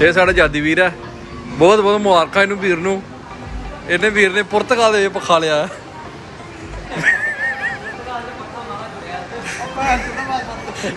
ਇਹ ਸਾਡਾ ਜਾਦੀ ਵੀਰ ਹੈ। ਬਹੁਤ ਬਹੁਤ ਮੁਬਾਰਕਾਂ ਇਹਨੂੰ ਵੀਰ ਨੂੰ। ਇਹਨੇ ਵੀਰ ਨੇ ਪੁਰਤਗਾਲ ਦੇ ਪਖਾ ਲਿਆ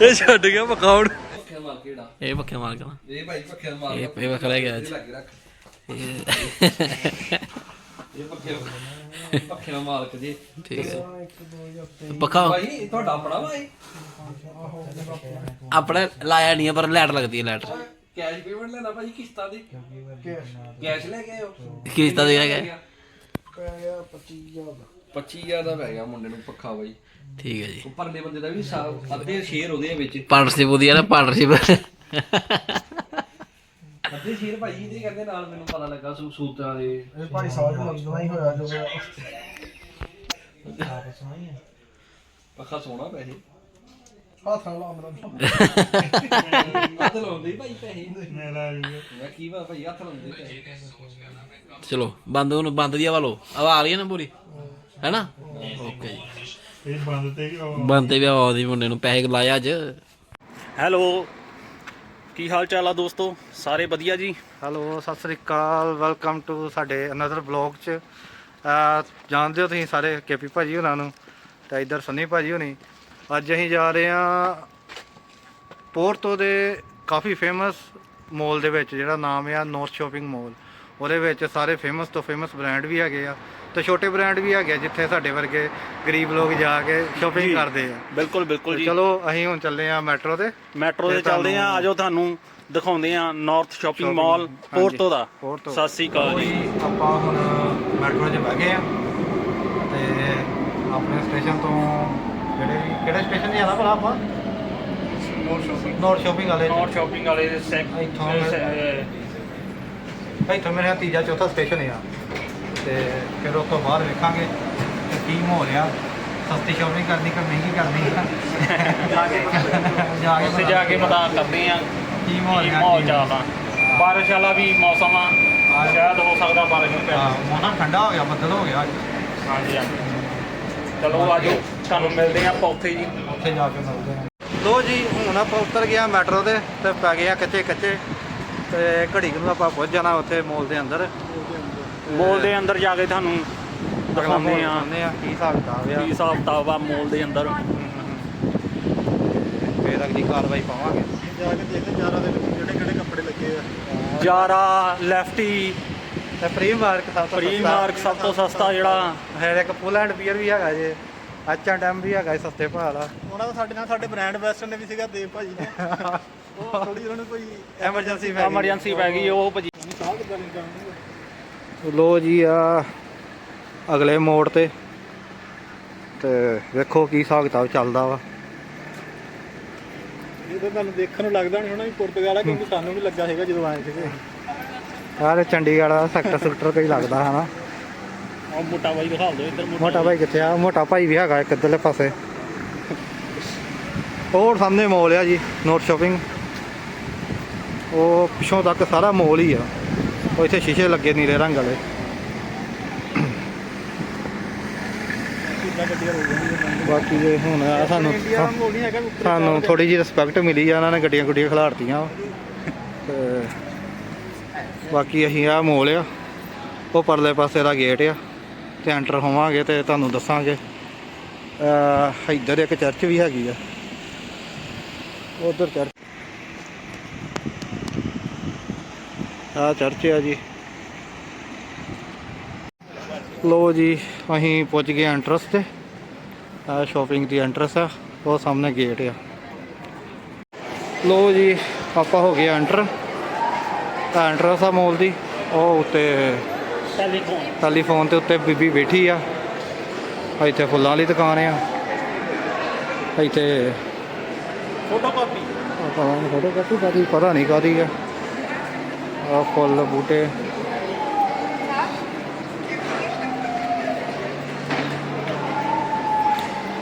ਇਹ ਛੱਡ ਗਿਆ ਪਕਾਉਣ ਇਹ ਪੱਖੇ ਮਾਰ ਨਾ ਇਹ ਭਾਈ ਪੱਖੇ ਮਾਰ ਇਹ ਗਿਆ ਅੱਜ ਪੱਖੇ ਪੱਖੇ ਮਾਲਕ ਜੀ। ਠੀਕ ਹੈ। ਪੱਖਾ। ਭਾਈ ਤੁਹਾਡਾ ਆਪਣਾ ਲਾਇਆ ਨਹੀਂ ਪਰ ਲਾਈਟ ਲੱਗਦੀ ਹੈ ਲਾਈਟ ਕੈਸ਼ ਪੇਮੈਂਟ ਲੈਣਾ ਭਾਈ ਕਿਸ਼ਤਾਂ ਦੀ। ਕੈਸ਼। ਲੈ ਕੇ ਆਇਓ। ਕਿਸ਼ਤਾਂ ਦੇ ਗਿਆ ਪੈ ਗਿਆ 25000 ਦਾ। 25000 ਦਾ ਪੈ ਗਿਆ ਮੁੰਡੇ ਨੂੰ ਪੱਖਾ ਬਾਈ ਠੀਕ ਹੈ ਜੀ। ਉੱਪਰਲੇ ਬੰਦੇ ਦਾ ਵੀ ਅੱਧੇ ਸ਼ੇਅਰ ਉਹਦੇ ਵਿੱਚ। ਪਾਰਟਨਰਸ਼ਿਪ ਉਹਦੀ ਹੈ ਨਾ ਪਾਰਟਨਰਸ਼ਿਪ ਅੱਧੇ ਸ਼ੇਅਰ ਭਾਈ ਇਹਦੇ ਕਹਿੰਦੇ ਨਾਲ ਮੈਨੂੰ ਪਤਾ ਲੱਗਾ ਸੂ ਸੂਤਰਾਂ ਦੇ। ਇਹ ਭਾਈ ਸਾਹਿਬ ਮੰਗਣਾ ਹੀ ਹੋਇਆ ਜੋ ਪੱਖਾ ਸੋਹਣਾ ਪੈਸੇ ਹੱਥ ਨਾਲ ਆਮਰਾ ਹੱਥ ਲਾਉਂਦੇ ਹੀ ਭਾਈ ਪੈਸੇ। ਮੇਰਾ ਮੈਂ ਕੀ ਵਾ ਭਾਈ ਹੱਥ ਲਾਉਂਦੇ ਪੈਸੇ। ਚਲੋ ਬੰਦ ਉਹਨੂੰ ਬੰਦ ਦੀ ਹਵਾ ਲਓ। ਹਵਾ ਆ ਰਹੀ ਹੈ ਨਾ ਪੂਰੀ? ਹੈਨਾ ਓਕੇ ਜੀ। ਇਹ ਬੰਦ ਤੇ ਬੰਦ ਤੇ ਵੀ ਆਉਂਦੀ ਮੁੰਡੇ ਨੂੰ ਪੈਸੇ ਲਾਇਆ ਅੱਜ। ਹੈਲੋ ਕੀ ਹਾਲ ਚਾਲ ਆ ਦੋਸਤੋ? ਸਾਰੇ ਵਧੀਆ ਜੀ? Hello Sat Sri Akal welcome to ਸਾਡੇ ਅਨਦਰ ਬਲੌਗ ਚ। ਅਹ ਜਾਣਦੇ ਹੋ ਤੁਸੀਂ ਸਾਰੇ ਕੇਪੀ ਭਾਜੀ ਹੋਰਾਂ ਨੂੰ? ਤੇ ਇੱਧਰ ਸੰਨੀ ਭਾਜੀ ਹੋਣੀ। ਅੱਜ ਅਸੀਂ ਜਾ ਰਹੇ ਹਾਂ ਪੋਰਟੋ ਦੇ ਕਾਫੀ ਫੇਮਸ ਮਾਲ ਦੇ ਵਿੱਚ ਜਿਹੜਾ ਨਾਮ ਆ ਨਾਰਥ ਸ਼ਾਪਿੰਗ ਮਾਲ ਉਹਦੇ ਵਿੱਚ ਸਾਰੇ ਫੇਮਸ ਤੋਂ ਫੇਮਸ ਬ੍ਰਾਂਡ ਵੀ ਹੈਗੇ ਆ ਤੇ ਛੋਟੇ ਬ੍ਰਾਂਡ ਵੀ ਹੈਗੇ ਆ, ਜਿੱਥੇ ਸਾਡੇ ਵਰਗੇ ਗਰੀਬ ਲੋਕ ਜਾ ਕੇ ਸ਼ਾਪਿੰਗ। ਕਰਦੇ ਆ। ਬਿਲਕੁਲ ਬਿਲਕੁਲ ਤੇ ਜੀ। ਚਲੋ ਅਸੀਂ ਹੁਣ ਚੱਲੇ ਆ ਮੈਟਰੋ ਤੇ। ਮੈਟਰੋ ਤੇ ਚੱਲਦੇ ਆ ਆਜੋ ਤੁਹਾਨੂੰ ਦਿਖਾਉਂਦੇ ਆ ਨਾਰਥ ਸ਼ਾਪਿੰਗ ਮਾਲ ਹਾਂਜੀ। ਪੋਰਟੋ ਦਾ। ਪੋਰਟੋ। ਸਤਿ ਸ੍ਰੀ ਅਕਾਲ ਜੀ। ਆਪਾਂ ਹੁਣ ਮੈਟਰੋ 'ਚ ਬਹਿ ਗਏ ਆ ਤੇ ਆਪਣੇ ਸਟੇਸ਼ਨ ਤੋਂ ਜਿਹੜੇ ਵੀ ਕਿਹੜੇ ਸਟੇਸ਼ਨ 'ਤੇ ਜਾਣਾ ਭਲਾ ਆਪਾਂ? ਨੋਰ ਸ਼ਾਪਿੰਗ ਨੋਰ ਸ਼ਾਪਿੰਗ ਵਾਲੇ 'ਚ। ਨਾਰਥ ਸ਼ਾਪਿੰਗ ਵਾਲੇ ਇੱਥੋਂ ਇੱਥੋਂ ਮੇਰੇ ਤੀਜਾ ਚੌਥਾ ਸਟੇਸ਼ਨ ਆ। ਤੇ ਫਿਰ ਉਸ ਤੋਂ ਬਾਅਦ ਵੇਖਾਂਗੇ ਕਿ ਹੋ ਰਿਹਾ ਸਸਤੀ ਸ਼ਾਪਿੰਗ ਕਰਨੀ ਕਿ ਮਹਿੰਗੀ ਕਰਨੀ ਜਾ ਕੇ। ਜਾ ਕੇ ਪਤਾ ਕਰਦੇ ਆ। ਕੀ ਮਾਹੌਲ ਆ, ਮਾਹੌਲ ਚੱਲਦਾ ਬਾਰਿਸ਼ ਵਾਲਾ ਵੀ ਮੌਸਮ ਆ। ਸ਼ਾਇਦ ਹੋ ਸਕਦਾ ਬਾਰਿਸ਼ ਪੈ ਹਾਂ ਮੌਸਮ ਠੰਡਾ ਹੋ ਗਿਆ ਬੱਦਲ ਹੋ ਗਿਆ ਹਾਂਜੀ ਹਾਂਜੀ। ਚਲੋ ਆਜੋ। ਤੁਹਾਨੂੰ ਮਿਲਦੇ ਆ ਆਪਾਂ ਉੱਥੇ ਜੀ। ਉੱਥੇ ਜਾ ਕੇ ਮਿਲਦੇ ਹਾਂ। ਲੋ ਜੀ ਹੁਣ ਆਪਾਂ ਉਤਰ ਗਿਆ ਮੈਟਰੋ ਤੇ ਤੇ ਪੈ ਗਏ ਆ ਕੱਚੇ ਕੱਚੇ। ਤੇ ਘੜੀ ਕੁ ਨੂੰ ਆਪਾਂ ਪਹੁੰਚ ਜਾਣਾ ਉੱਥੇ ਮੋਲ ਦੇ ਅੰਦਰ। ਮੋਲ ਦੇ ਅੰਦਰ ਜਾ ਕੇ ਤੁਹਾਨੂੰ ਦਿਖਾਉਂਦੇ ਆ ਆ ਕੀ ਹਿਸਾਬ ਕਿਤਾਬ ਆ। ਕੀ ਹਿਸਾਬ ਕਿਤਾਬ ਆ ਮੋਲ ਦੇ ਅੰਦਰ। ਫੇਰ ਅਗਲੀ ਕਾਰਵਾਈ ਪਾਵਾਂਗੇ। ਜਾ ਕੇ ਦੇਖਦੇ ਚਾਰਾਂ ਦੇ ਵਿੱਚ ਕਿਹੜੇ ਕਿਹੜੇ ਕੱਪੜੇ ਲੱਗੇ ਆ। ਜਾਰਾ ਲੈਫਟੀ ਤੇ ਫ੍ਰੀ ਮਾਰਕ ਸਭ ਤੋਂ ਸਸਤਾ। ਮਾਰਕ ਸਭ ਤੋਂ ਸਸਤਾ ਜਿਹੜਾ ਹੈ ਇੱਕ ਫੁੱਲ ਐਂਡ ਬੀਅਰ ਵੀ ਹੈਗਾ ਜੇ। ਐਚ ਐਂਡ ਐਮ ਵੀ ਹੈਗਾ ਸਸਤੇ ਭਾਅ ਦਾ ਉਹਨਾਂ ਦਾ ਸਾਡੇ ਨਾਲ ਸਾਡੇ ਬ੍ਰਾਂਡ ਵੈਸਟਰਨ ਨੇ ਵੀ ਸੀਗਾ ਦੇਵ ਭਾਜੀ ਨੇ। ਉਹ ਥੋੜੀ ਉਹਨਾਂ ਨੂੰ ਕੋਈ ਐਮਰਜੈਂਸੀ ਐਮਰਜੈਂਸੀ ਪੈ ਗਈ। ਉਹ ਭਾਜੀ ਸਾਹ ਕਿੱਦਾਂ ਲੋ ਜੀ ਆ ਅਗਲੇ ਮੋੜ ਤੇ। ਤੇ ਵੇਖੋ ਕੀ ਹਿਸਾਬ ਕਿਤਾਬ ਚੱਲਦਾ ਵਾ। ਇਹ ਤਾਂ ਤੁਹਾਨੂੰ ਦੇਖਣ ਨੂੰ ਲੱਗਦਾ ਨਹੀਂ ਹੋਣਾ ਵੀ ਪੁਰਤਗਾਲ ਆ ਕਿਉਂਕਿ ਸਾਨੂੰ ਵੀ ਲੱਗਾ ਹੈਗਾ ਜਦੋਂ ਆਏ ਸੀਗੇ। ਯਾਰ ਚੰਡੀਗੜ੍ਹ ਦਾ ਸੈਕਟਰ ਸੈਕਟਰ ਕੋਈ ਲੱਗਦਾ ਹਨਾ। ਮੋਟਾ ਬਾਈ ਦਿਖਾ ਦਿਓ ਇੱਧਰ ਮੋਟਾ ਭਾਈ ਕਿੱਥੇ ਆ? ਮੋਟਾ ਭਾਈ ਵੀ ਹੈਗਾ ਇੱਕ ਇੱਧਰਲੇ ਪਾਸੇ। ਉਹ ਸਾਹਮਣੇ ਮੋਲ ਆ ਜੀ ਨੋਟ ਸ਼ਾਪਿੰਗ ਉਹ ਪਿੱਛੋਂ ਤੱਕ ਸਾਰਾ ਮੋਲ ਹੀ ਆ। ਉਹ ਇੱਥੇ ਸ਼ੀਸ਼ੇ ਲੱਗੇ ਨੀਲੇ ਰੰਗ ਵਾਲੇ। ਬਾਕੀ ਜੇ ਹੁਣ ਆ ਸਾਨੂੰ ਸਾਨੂੰ ਥੋੜੀ ਜਿਹੀ ਰਿਸਪੈਕਟ ਮਿਲੀ ਆ ਉਹਨਾਂ ਨੇ ਗੱਡੀਆਂ ਗੁੱਡੀਆਂ ਖਿਲਾਰਤੀਆਂ। ਤੇ ਬਾਕੀ ਅਸੀਂ ਆ ਮੋਲ ਆ। ਉਹ ਪਰਲੇ ਪਾਸੇ ਦਾ ਗੇਟ ਆ। ਤੇ ਐਂਟਰ ਹੋਵਾਂਗੇ ਤੇ ਤੁਹਾਨੂੰ ਦੱਸਾਂਗੇ। ਅ ਇੱਧਰ ਇੱਕ ਚਰਚ ਵੀ ਹੈਗੀ ਆ। ਉਧਰ ਚਰਚ। ਆ ਚਰਚ ਆ ਜੀ। ਲੋ ਜੀ, ਅਸੀਂ ਪਹੁੰਚ ਗਏ ਐਂਟਰਸ ਤੇ। ਆ ਸ਼ਾਪਿੰਗ ਦੀ ਐਂਟਰਸ ਆ, ਉਹ ਸਾਹਮਣੇ ਗੇਟ ਆ। ਲੋ ਜੀ, ਆਪਾਂ ਹੋ ਗਏ ਐਂਟਰ ਐਂਟਰਸ ਆ ਮੋਲ ਦੀ, ਉਹ ਉੱਤੇ ਟੈਲੀਫੋਨ। ਟੈਲੀਫੋਨ ਤੇ ਉੱਤੇ ਬੀਬੀ ਬੈਠੀ ਆ। ਇੱਥੇ ਫੁੱਲਾਂ ਵਾਲੀ ਦੁਕਾਨ ਆ। ਇੱਥੇ ਫੋਟੋ ਕਾਪੀ ਪਤਾ ਨਹੀਂ ਫੋਟੋ ਕਾਪੀ ਕਾਦੀ ਪਤਾ ਨਹੀਂ ਕਾਦੀ ਆ। ਆ ਫੁੱਲ ਬੂਟੇ।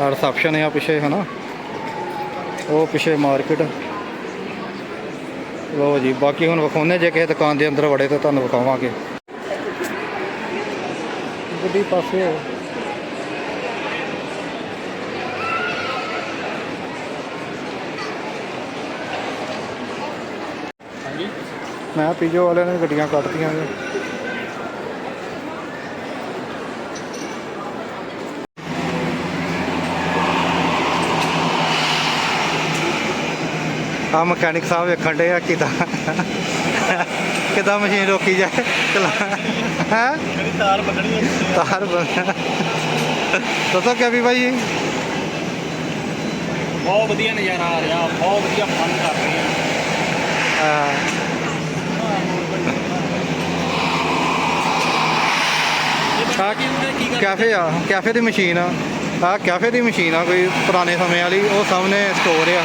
ਆ ਰਿਸੈਪਸ਼ਨ ਆ ਪਿੱਛੇ ਹਨਾ? ਉਹ ਪਿੱਛੇ ਮਾਰਕੀਟ। ਲੋ ਜੀ ਬਾਕੀ ਹੁਣ ਵਿਖਾਉਂਦੇ ਜੇ ਕਿਸੇ ਦੁਕਾਨ ਦੇ ਅੰਦਰ ਵੜੇ ਤਾਂ ਤੁਹਾਨੂੰ ਵਿਖਾਵਾਂਗੇ। ਗੱਡੀ ਪਾਸੇ ਹੋ ਹਾਂਜੀ। ਮੈਂ ਪੀਜੋ ਵਾਲਿਆਂ ਨੇ ਗੱਡੀਆਂ ਕੱਟਤੀਆਂ ਨੇ ਆ ਮਕੈਨਿਕ ਸਾਹਿਬ ਵੇਖਣ ਦੇ ਆ ਕਿਦਾਂ ਕਿਦਾਂ ਮਸ਼ੀਨ ਰੋਕੀ ਜਾਏ? ਚਲਾ ਹੈ? ਜਿਹੜੀ ਤਾਰ ਬੰਨਣੀ ਹੈ ਤਾਰ ਬਣ- ਦੱਸੋ ਕਿਆ ਵੀ ਭਾਈ ਬਹੁਤ ਵਧੀਆ ਨਜ਼ਾਰਾ ਆ ਰਿਹਾ ਬਹੁਤ ਵਧੀਆ ਫਨ ਕਰ ਰਹੇ ਆ। ਆ ਕੈਫੇ ਆ ਕੈਫੇ ਦੀ ਮਸ਼ੀਨ ਆ। ਆ ਕੈਫੇ ਦੀ ਮਸ਼ੀਨ ਆ ਕੋਈ ਪੁਰਾਣੇ ਸਮੇਂ ਵਾਲੀ ਉਹ ਸਾਹਮਣੇ ਸਟੋਰ ਆ।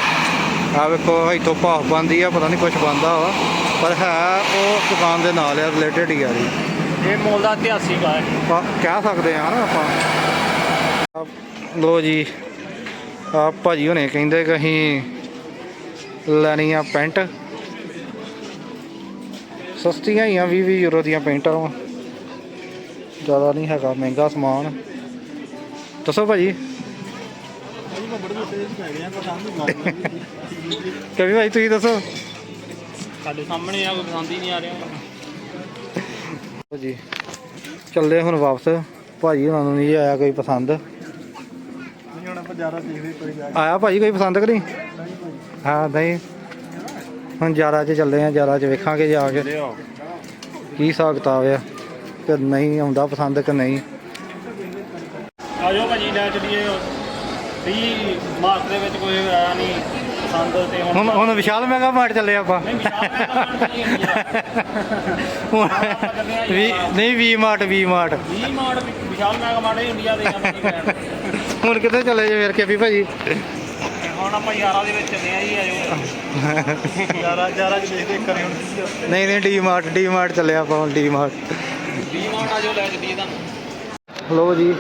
ਆ ਵੇਖੋ ਇੱਥੋਂ ਭਾਫ ਬੰਦੀ ਆ ਪਤਾ ਨਹੀਂ ਕੁਝ ਬੰਦਾ ਵਾ। ਪਰ ਹੈ ਉਹ ਦੁਕਾਨ ਦੇ ਨਾਲ ਆ ਰਿਲੇਟਡ ਹੀ ਆ ਜੀ। ਇਹ ਮੋਲ ਦਾ ਇਤਿਹਾਸਿਕ ਆ ਆਪਾਂ ਕਹਿ ਸਕਦੇ ਆ ਨਾ ਆਪਾਂ। ਆਹ ਲੋ ਜੀ ਆ ਭਾਜੀ ਹੁਣੇ ਕਹਿੰਦੇ ਕਿ ਅਸੀਂ ਲੈਣੀ ਆ ਪੈਂਟ। ਸਸਤੀਆਂ ਹੀ ਆ 20 20 ਯੂਰੋ ਦੀਆਂ ਪੈਂਟਾਂ ਵਾ। ਜ਼ਿਆਦਾ ਨਹੀਂ ਹੈਗਾ ਮਹਿੰਗਾ ਸਮਾਨ। ਦੱਸੋ ਭਾਜੀ। ਭਾਜੀ ਮੈਂ ਬੜੇ ਪੈ ਕਵੀ ਭਾਈ ਤੁਸੀਂ ਦੱਸੋ। ਸਾਡੇ ਸਾਹਮਣੇ ਆ ਕੋਈ ਪਸੰਦ ਹੀ ਨਹੀਂ ਆ ਰਿਹਾ। ਲਓ ਜੀ ਚੱਲੇ ਹੁਣ ਵਾਪਸ। ਭਾਜੀ ਉਹਨਾਂ ਨੂੰ ਨਹੀਂ ਆਇਆ ਕੋਈ ਪਸੰਦ। ਨਹੀਂ ਹੁਣ ਆਪਾਂ ਜ਼ਿਆਦਾ ਦੇਖਦੇ ਕੋਈ ਜਾ ਕੇ। ਆਇਆ ਭਾਜੀ ਕੋਈ ਪਸੰਦ ਕਰੀ? ਹਾਂ ਨਹੀਂ। ਹੁਣ ਜਾਰਾ 'ਚ ਚੱਲੇ ਆ ਜਾਰਾ 'ਚ ਵੇਖਾਂਗੇ ਜਾ ਕੇ। ਕੀ ਹਿਸਾਬ ਕਿਤਾਬ ਆ ਕਿ ਨਹੀਂ ਆਉਂਦਾ ਪਸੰਦ ਕਿ ਨਹੀਂ। ਆ ਜਾਓ ਭਾਜੀ ਲੈ ਚਲੀਏ। 20 ਮਾਰਚ ਦੇ ਵਿੱਚ ਕੋਈ ਆਇਆ ਨਹੀਂ। ਪਸੰਦ ਤੇ ਹੁਣ ਹੁਣ ਹੁਣ ਵਿਸ਼ਾਲ ਮੈਗਾ ਮਾਰਟ ਚੱਲੇ ਆਪਾਂ। ਨਹੀਂ ਵਿਸ਼ਾਲ ਮੈਂ ਤਾਂ ਨਹੀਂ ਇੰਡੀਆ ਹੁਣ ਵੀ ਨਹੀਂ V Mart V Mart. 20 March Vishal mega mart India ਦੇ ਆਪਣੀ ਹੁਣ ਕਿੱਥੇ ਚੱਲੇ ਜੇ ਫਿਰ ਕੇ ਵੀ ਭਾਜੀ ਹੁਣ ਆਪਾਂ ਯਾਰਾਂ ਦੇ ਵਿੱਚ ਚੱਲੇ ਆ ਜੀ ਆਜੋ। ਜ਼ਿਆਦਾ ਜ਼ਿਆਦਾ ਚ ਦੇਖਦੇ ਕਰੇ ਹੁਣ। ਨਹੀਂ ਨਹੀਂ ਡੀ ਮਾਰਟ ਡੀ ਮਾਰਟ ਚੱਲੇ ਆਪਾਂ ਹੁਣ ਡੀ ਮਾਰਟ 20 ਮਾਰਚ ਆਜੋ ਲੈ ਚਲੀਏ ਤੁਹਾਨੂੰ। ਲੋ ਜੀ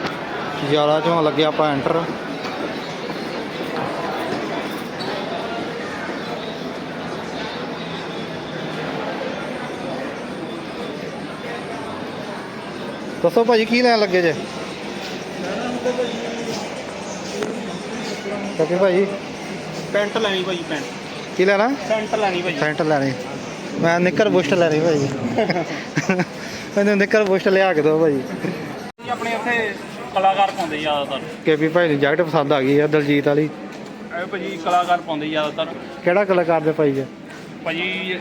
ਜਾਰਾ ਚੋਂ ਲੱਗਿਆ ਆਪਾਂ ਐਂਟਰ ਦੱਸੋ ਭਾਜੀ ਕੀ ਲੈਣ ਲੱਗੇ ਜੇ? ਕਾਕੇ ਭਾਜੀ? ਪੈਂਟ ਲੈਣੀ ਭਾਜੀ ਪੈਂਟ। ਕੀ ਲੈਣਾ? ਪੈਂਟ ਲੈਣੀ ਭਾਜੀ। ਪੈਂਟ ਲੈਣੀ। ਮੈਂ ਨਿੱਕਰ ਬੁਸ਼ਟ ਲੈਣੀ ਭਾਜੀ। ਮੈਨੂੰ ਨਿੱਕਰ ਬੁਸ਼ਟ ਲਿਆ ਕੇ ਦਿਓ ਭਾਜੀ। ਆਪਣੇ ਉੱਥੇ ਕਲਾਕਾਰ ਪਾਉਂਦੇ ਜ਼ਿਆਦਾਤਰ। ਕੇਪੀ ਭਾਈ ਨੂੰ ਜੈਕਟ ਪਸੰਦ ਆ ਗਈ ਆ ਦਲਜੀਤ ਵਾਲੀ। ਇਹ ਭਾਜੀ ਕਲਾਕਾਰ ਪਾਉਂਦੇ ਜ਼ਿਆਦਾਤਰ। ਕਿਹੜਾ ਕਲਾਕਾਰ ਦੇ ਭਾਈ ਜੀ ਭਾਜੀ ਇਹ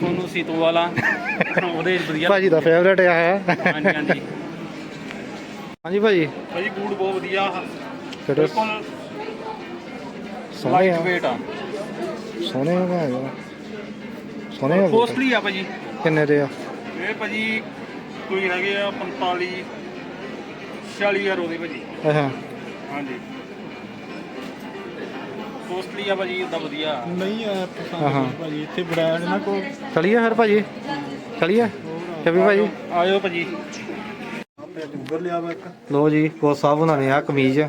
ਸੋਨੂ ਸੀਤੋ ਵਾਲਾ। ਉਹਦੇ ਵਧੀਆ। ਭਾਜੀ ਦਾ ਫੇਵਰੇਟ ਆ ਹੈ ਹਾਂਜੀ ਹਾਂਜੀ। ਹਾਂਜੀ ਭਾਜੀ। ਭਾਜੀ ਬੂਟ ਬਹੁਤ ਵਧੀਆ। ਬਿਲਕੁਲ ਸੋਹਣੇ ਲਾਈਟ ਆ। weight ਆ। ਸੋਹਣੇ ਆ ਭਾਈ ਸੋਹਣੇ ਆ ਬੂਟ। ਕੋਸਟਲੀ ਆ ਭਾਜੀ। ਕਿੰਨੇ ਦੇ ਆ? ਇਹ ਭਾਜੀ ਕੋਈ ਹੈਗੇ ਆ 45 46 ਹਜ਼ਾਰ ਉਹਦੇ ਭਾਜੀ। ਅੱਛਾ। ਹਾਂਜੀ। ਕੋਸਟਲੀ ਆ ਭਾਜੀ ਉਹਦਾ ਵਧੀਆ। ਨਹੀਂ ਆਇਆ ਹਾਂ, ਹਾਂ। ਪਸੰਦ ਭਾਜੀ ਇੱਥੇ ਬ੍ਰਾਂਡ ਨਾ ਕੋ ਚਲੀਏ ਫਿਰ ਭਾਜੀ? ਚਲੀਏ? ਕੇਪੀ ਭਾਜੀ? ਆਇਓ ਭਾਜੀ। ਆਪੇ ਉੱਪਰ ਲਿਆ ਵਾ ਇੱਕ। ਲੋ ਜੀ ਕੋਚ ਸਾਹਿਬ ਉਹਨਾਂ ਨੇ ਆ ਕਮੀਜ਼।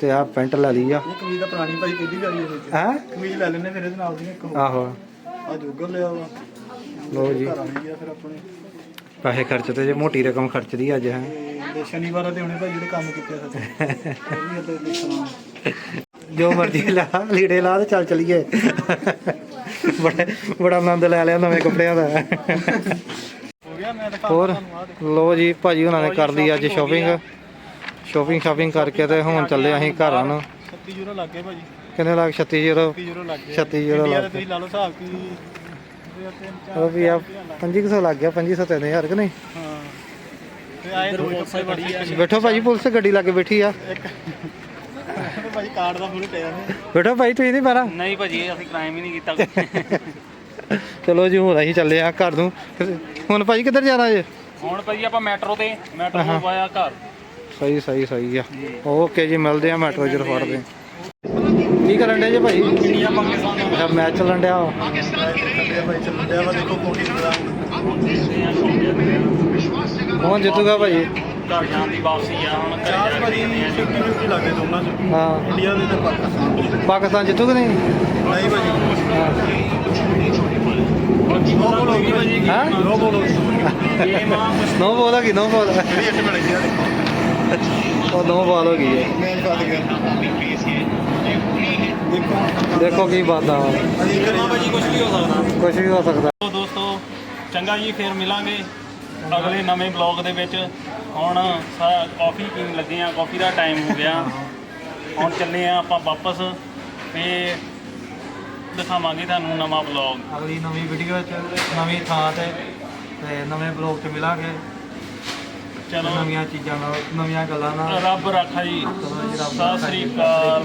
ਤੇ ਆ ਪੈਂਟ ਲੈ ਲਈ ਆ। ਇਹ ਕਮੀਜ਼ ਦਾ ਪੁਰਾਣੀ ਭਾਈ ਕਿਹਦੀ ਵਾਲੀ ਹੈ ਵਿੱਚ? ਹੈ? ਕਮੀਜ਼ ਲੈ ਲੈਣੇ ਫਿਰ ਇਹਦੇ ਨਾਲ ਦੀ ਇੱਕ। ਆਹੋ। ਆ ਜੋਗਰ ਲਿਆ ਵਾ। ਲੋ ਜੀ। ਘਰ ਆਣੀ ਆ ਫਿਰ ਆਪਣੇ। ਪੈਸੇ ਖਰਚ ਤੇ ਜੇ ਮੋਟੀ ਰਕਮ ਖਰਚਦੀ ਅੱਜ ਹੈ। ਤੇ ਸ਼ਨੀਵਾਰ ਦੇ ਹੁਣੇ ਭਾਈ ਜਿਹੜੇ ਕੰਮ ਕੀਤੇ ਆ ਸੱਚ ਉਹ ਵੀ ਇੱਥੇ ਦੇਖਣਾ ਜੋ ਮਰਜ਼ੀ ਲਾ ਲੀੜੇ ਲਾ ਤੇ ਚੱਲ ਚਲੀਏ। ਬੜਾ ਬੜਾ ਆਨੰਦ ਲੈ ਲਿਆ ਨਵੇਂ ਕੱਪੜਿਆਂ ਦਾ। ਹੋਰ? ਲੋ ਜੀ ਭਾਜੀ ਉਹਨਾਂ ਨੇ ਕਰ ਲਈ ਅੱਜ ਸ਼ਾਪਿੰਗ ਸ਼ਾਪਿੰਗ ਸ਼ਾਪਿੰਗ ਕਰਕੇ ਤੇ ਹੁਣ ਚੱਲੇ ਅਸੀਂ ਘਰਾਂ ਨੂੰ 36 ਯੂਰੋ ਲੱਗ ਗਏ ਭਾਜੀ ਕਿੰਨੇ ਲੱਗ 36 ਯੂਰੋ 36 ਯੂਰੋ ਲੱਗ ਗਏ 36 ਯੂਰੋ ਲੱਗ ਲਾ ਲਓ ਹਿਸਾਬ ਕੀ ਉਹ ਵੀ ਆ 2500 ਲੱਗ ਗਿਆ 2500 3000 ਕਿ ਨਹੀਂ? ਹਾਂ। ਤੇ ਆਏ ਦੋ ਕੱਪੜੇ ਬੜੀ ਆ। ਬੈਠੋ ਭਾਜੀ ਪੁਲਿਸ ਗੱਡੀ ਲੱਗੇ ਬੈਠੀ ਆ। ਭਾਜੀ ਕਾਰਡ ਦਾ ਫੁੱਲ ਪਿਆ ਬੈਠੋ ਭਾਈ ਤੁਸੀਂ ਨਹੀਂ ਪੈਣਾ ਨਹੀਂ ਭਾਜੀ ਅਸੀਂ ਕ੍ਰਾਈਮ ਹੀ ਨਹੀਂ ਕੀਤਾ। ਚਲੋ ਜੀ ਹੁਣ ਅਸੀਂ ਚੱਲੇ ਆ ਘਰ ਨੂੰ। ਹੁਣ ਭਾਜੀ ਕਿੱਧਰ ਜਾਣਾ ਜੇ? ਹੁਣ ਭਾਜੀ ਆਪਾਂ ਮੈਟਰੋ ਤੇ ਮੈਟਰੋ ਤੋਂ ਪਾਇਆ ਘਰ। ਸਹੀ ਸਹੀ ਸਹੀ ਆ। ਓਕੇ ਜੀ ਮਿਲਦੇ ਆ ਮੈਟਰੋ ਚ ਫੜਦੇ ਕੀ ਕਰਨ ਡੇ ਜੇ ਭਾਈ? ਇੰਡੀਆ ਪਾਕਿਸਤਾਨ ਮੈਚ ਚੱਲਣ ਡਿਆ ਵਾ। ਥੱਲੇ ਭਾਈ ਚੱਲਣ ਡਿਆ ਵਾ ਦੇਖੋ ਕੋਟੀ ਦਾ ਕੌਣ ਜਿੱਤੂਗਾ ਭਾਈ? ਘਰ ਜਾਣ ਦੀ ਵਾਪਸੀ ਆ ਹੁਣ ਘਰੇ ਚਾਰ ਜਾ ਕੇ ਭਾਜੀ ਦੇਖਦੇ ਆ ਜੀ। 50 50 ਲੱਗੇ ਦੋਨਾਂ ਚ। ਹਾਂ। ਇੰਡੀਆ ਦੇ ਤੇ ਪਾਕਿਸਤਾਨ ਪਾਕਿਸਤਾਨ ਜਿੱਤੂਗਾ ਨਹੀਂ? ਨਹੀਂ ਭਾਜੀ ਪਤਾ ਭਾਜੀ ਹਾਂ? ਨੋ ਬੋਲ ਨੋ ਬੋਲ ਨੋ ਬੋਲ। ਜਿਹੜੀ ਦੇਖੋ। ਉਹ ਦੋ ਬਾਲ ਹੋ ਗਈ ਹੈ ਦੇਖੋ ਕੀ ਬਾਤ ਆ ਭਾਜੀ ਕੁਝ ਵੀ ਹੋ ਸਕਦਾ ਕੁਝ ਵੀ ਹੋ ਸਕਦਾ। ਤੋ ਦੋਸਤੋ ਚੰਗਾ ਜੀ ਫੇਰ ਮਿਲਾਂਗੇ ਅਗਲੇ ਨਵੇਂ ਬਲੌਗ ਦੇ ਵਿੱਚ। ਹੁਣ ਸਾਰਾ ਕਾਫੀ ਪੀਣ ਲੱਗੇ ਆ ਕਾਫੀ ਦਾ ਟਾਈਮ ਹੋ ਗਿਆ। ਹੁਣ ਚੱਲੇ ਆ ਆਪਾਂ ਵਾਪਸ। ਤੇ ਦਿਖਾਵਾਂਗੇ ਤੁਹਾਨੂੰ ਨਵਾਂ ਬਲੌਗ ਅਗਲੀ ਨਵੀਂ ਵੀਡੀਓ ਚ ਨਵੀਂ ਥਾਂ ਤੇ ਤੇ ਨਵੇਂ ਬਲੌਗ ਚ ਮਿਲਾਂਗੇ। ਚਲੋ। ਨਵੀਆਂ ਚੀਜ਼ਾਂ ਨਾਲ ਨਵੀਆਂ ਗੱਲਾਂ ਨਾਲ। ਰੱਬ ਰਾਖਾ ਜੀ। ਸਤਿ ਸ੍ਰੀ ਅਕਾਲ।